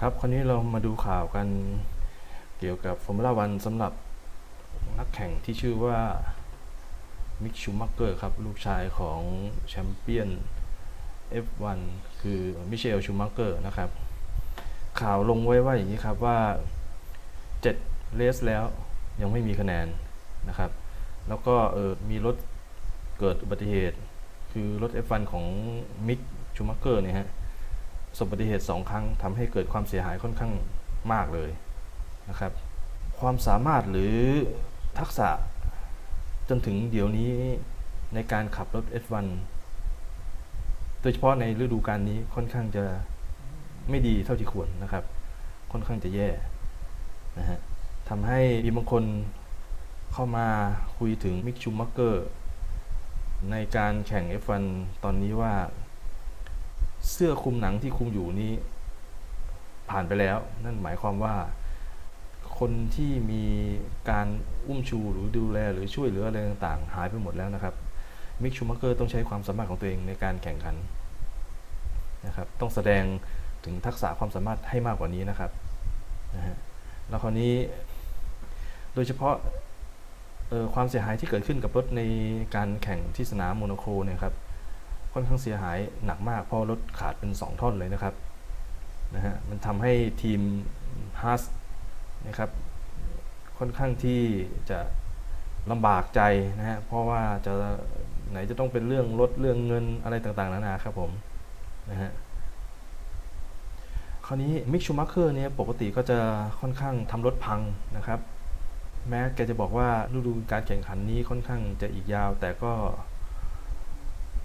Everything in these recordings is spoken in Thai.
ครับคราวนี้เรามาดูข่าวกันเกี่ยวกับฟอร์มูล่าวันสำหรับนักแข่งที่ชื่อว่ามิกชูมักเกอร์ครับ ลูกชายของแชมเปี้ยน F1 คือมิเชลชูมักเกอร์นะครับ ข่าวลงไว้ว่าอย่างนี้ครับว่า 7 เลสแล้วยังไม่มีคะแนนนะครับ แล้วก็เออมีรถเกิดอุบัติเหตุ คือรถ F1 ของมิกชูมักเกอร์เนี่ยฮะประ สบอุบัติเหตุ2ครั้งทำให้เกิดความเสียหายค่อนข้างมากเลยนะครับ ความสามารถหรือทักษะจนถึงเดี๋ยวนี้ในการขับรถ F1 โดยเฉพาะในฤดูกาลนี้ค่อนข้างจะไม่ดีเท่าที่ควรนะครับ ค่อนข้างจะแย่นะฮะทำให้มีบางคนเข้ามาคุยถึงมิกชูมักเกอร์ในการแข่ง F1 ตอนนี้ว่า เสื้อคลุมหนังที่คลุมอยู่นี้ ผ่านไปแล้ว นั่นหมายความว่า คนที่มีการอุ้มชูหรือดูแลหรือช่วยเหลืออะไรต่างๆ หายไปหมดแล้วนะครับมิกชูมักเกอร์ต้องใช้ความสามารถของตัวเองในการแข่งขันนะครับต้องแสดงถึงทักษะความสามารถให้มากกว่านี้นะครับนะฮะแล้วคราวนี้โดยเฉพาะเอ่อความเสียหายที่เกิดขึ้นกับรถในการแข่งที่สนามโมโนโคเนี่ยครับ ค่อนข้างเสียหายหนักมาก เพราะรถขาดเป็น 2 ท่อนเลยนะครับนะฮะมันทำให้ทีมฮ a สนะครับค่อนข้างที่จะลำบากใจนะฮะเพราะว่าจะไหนจะต้องเป็นเรื่องรถเรื่องเงินอะไรต่างๆนานาครับผมนะฮะคราวนี้มิกชูมัคเคอร์เนี่ยปกติก็จะค่อนข้างทำรถพังนะครับ แม้แกจะบอกว่าฤดูการแข่งขันนี้ค่อนข้างจะอีกยาว แต่ก็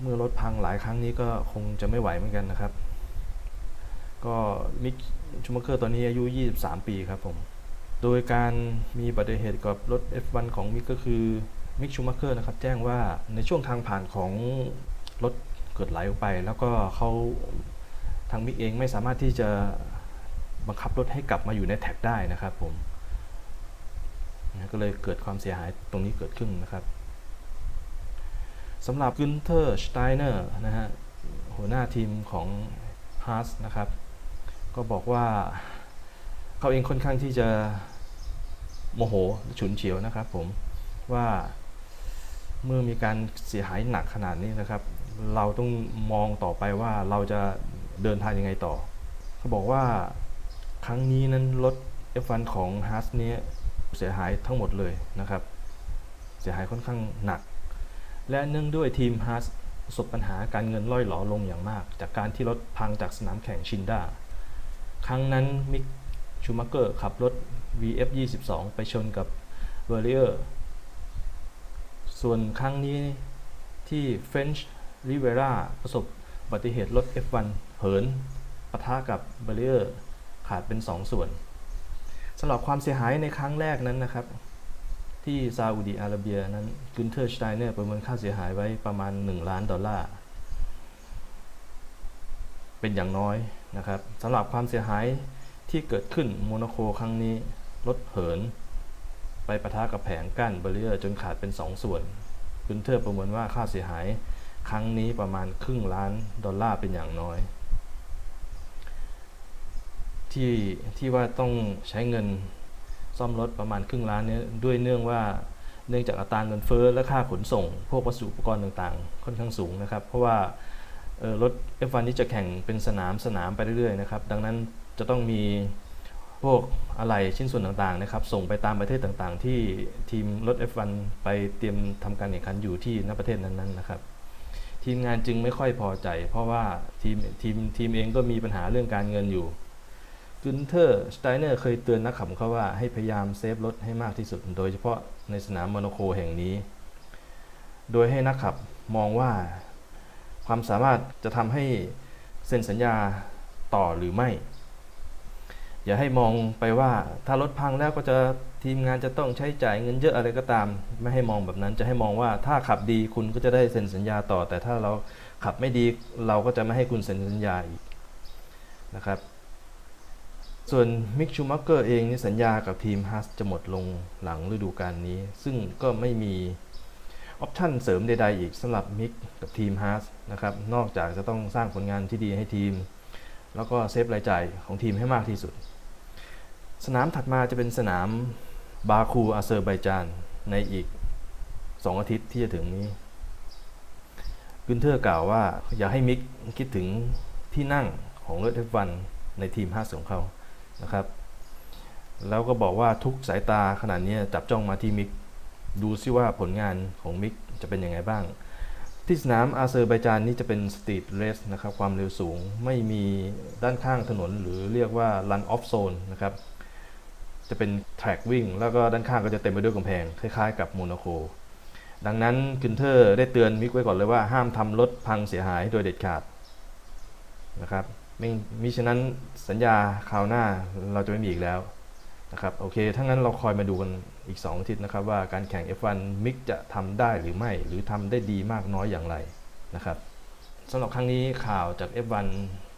เมื่อรถพังหลายครั้งนี้ก็คงจะไม่ไหวเหมือนกันนะครับ ก็มิกชูมัคเคอร์ตอนนี้อายุ 23 ปีครับผม โดยการมีอุบัติเหตุกับรถ F1 ของมิกก็คือมิกชูมัคเคอร์นะครับแจ้งว่าในช่วงทางผ่านของรถเกิดไหลออกไป แล้วก็เขาทางมิกเองไม่สามารถที่จะบังคับรถให้กลับมาอยู่ในแท็กได้นะครับผมก็เลยเกิดความเสียหายตรงนี้เกิดขึ้นนะครับ สำหรับกุนเทอร์สไตเนอร์นะฮะหัวหน้าทีมของฮาร์สนะครับ ก็บอกว่าเขาเองค่อนข้างที่จะโมโหฉุนเฉียวนะครับผมว่าเมื่อมีการเสียหายหนักขนาดนี้นะครับ เราต้องมองต่อไปว่าเราจะเดินทางยังไงต่อ เขาบอกว่าครั้งนี้นั้นรถ F1 ของฮาร์สเนี้ยเสียหายทั้งหมดเลยนะครับ เสียหายค่อนข้างหนัก และเนื่องด้วยทีมฮาร์สประสบปัญหาการเงินล่อยหลอลงอย่างมาก จากการที่รถพังจากสนามแข่งชินดา ครั้งนั้นมิกชูมักเกอร์ขับรถ VF 22 ไปชนกับเวอร์เรียร์ส่วนครั้งนี้ที่เฟนช์ริเวราประสบอุบัติเหตุรถ F1 เหินปะทะกับเบเรียร์ขาดเป็น2ส่วนสำหรับความเสียหายในครั้งแรกนั้นนะครับ ที่ซาอุดีอาระเบียนั้นกุนเทอร์สไตเนอร์ประเมินค่าเสียหายไว้ประมาณ 1 ล้านดอลลาร์ เป็นอย่างน้อยนะครับสำหรับความเสียหายที่เกิดขึ้นโมนาโคครั้งนี้รถเหิน ไปปะทะกับแผงกั้นเบรียร์จนขาดเป็น 2 ส่วนกุนเทอร์ประเมินว่าค่าเสียหายครั้งนี้ประมาณครึ่งล้านดอลลาร์เป็นอย่างน้อย ที่ที่ว่าต้องใช้เงิน ซ่อมรถประมาณครึ่งล้านเนี้ด้วยเนื่องว่าเนื่องจากอัตราเงินเฟ้อและค่าขนส่ง พวกวัสดุอุปกรณ์ต่างๆ ค่อนข้างสูงนะครับ เพราะว่าเอ่อรถ F1 นี้จะแข่งเป็นสนามสนามไปเรื่อยๆนะครับดังนั้นจะต้องมีพวกอะไรชิ้นส่วนต่างๆนะครับส่งไปตามประเทศต่างๆ ที่ทีมรถ F1 ไปเตรียมทำการแข่งขันอยู่ที่ณประเทศนั้นๆนะครับทีมงานจึงไม่ค่อยพอใจ เพราะว่าทีมทีมทีมเองก็มีปัญหาเรื่องการเงินอยู่ กุนเทอร์สไตเนอร์เคยเตือนนักขับเขาว่าให้พยายามเซฟรถให้มากที่สุด โดยเฉพาะในสนามโมโนโคแห่งนี้ โดยให้นักขับมองว่าความสามารถจะทำให้เซ็นสัญญาต่อหรือไม่ อย่าให้มองไปว่าถ้ารถพังแล้วก็จะทีมงานจะต้องใช้จ่ายเงินเยอะอะไรก็ตาม ไม่ให้มองแบบนั้นจะให้มองว่าถ้าขับดีคุณก็จะได้เซ็นสัญญาต่อ แต่ถ้าเราขับไม่ดีเราก็จะไม่ให้คุณเซ็นสัญญาอีกนะครับ ส่วนมิกชูมักเกอร์เองนี่สัญญากับทีมฮัสจะหมดลงหลังฤดูกาลนี้ ซึ่งก็ไม่มีออปชั่นเสริมใดๆอีกสำหรับมิกกับทีมฮัสนะครับ นอกจากจะต้องสร้างผลงานที่ดีให้ทีม แล้วก็เซฟรายจ่ายของทีมให้มากที่สุด สนามถัดมาจะเป็นสนามบาคูอาเซอร์ไบจานในอีก 2 อาทิตย์ที่จะถึงนี้กุนเทอร์กล่าวว่า อยากให้มิกคิดถึงที่นั่งของรถ F1 ในทีม5ของเขา นะครับ แล้วก็บอกว่าทุกสายตาขนาดนี้จับจ้องมาที่มิก ดูซิว่าผลงานของมิกจะเป็นยังไงบ้าง ที่สนามอาเซอร์ไบจานนี่จะเป็นสตรีทเรสนะครับ ความเร็วสูงไม่มีด้านข้างถนนหรือเรียกว่า run off zone นะครับ จะเป็นแทร็กวิ่งแล้วก็ด้านข้างก็จะเต็มไปด้วยกำแพง คล้ายๆ กับโมนาโคดังนั้นคินเทอร์ได้เตือนมิกไว้ก่อนเลยว่าห้ามทำรถพังเสียหายโดยเด็ดขาดนะครับ ไม่มิฉะนั้นสัญญาคราวหน้าเราจะไม่มีอีกแล้วนะครับโอเคถ้างั้นเราคอยมาดูกันอีก 2 อาทิตย์นะครับ ว่าการแข่ง F1 มิกจะทำได้หรือไม่ หรือทำได้ดีมากน้อยอย่างไรนะครับสำหรับครั้งนี้ข่าวจาก F1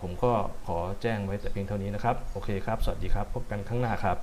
ผมก็ขอแจ้งไว้แต่เพียงเท่านี้นะครับ โอเคครับ สวัสดีครับ พบกันครั้งหน้าครับ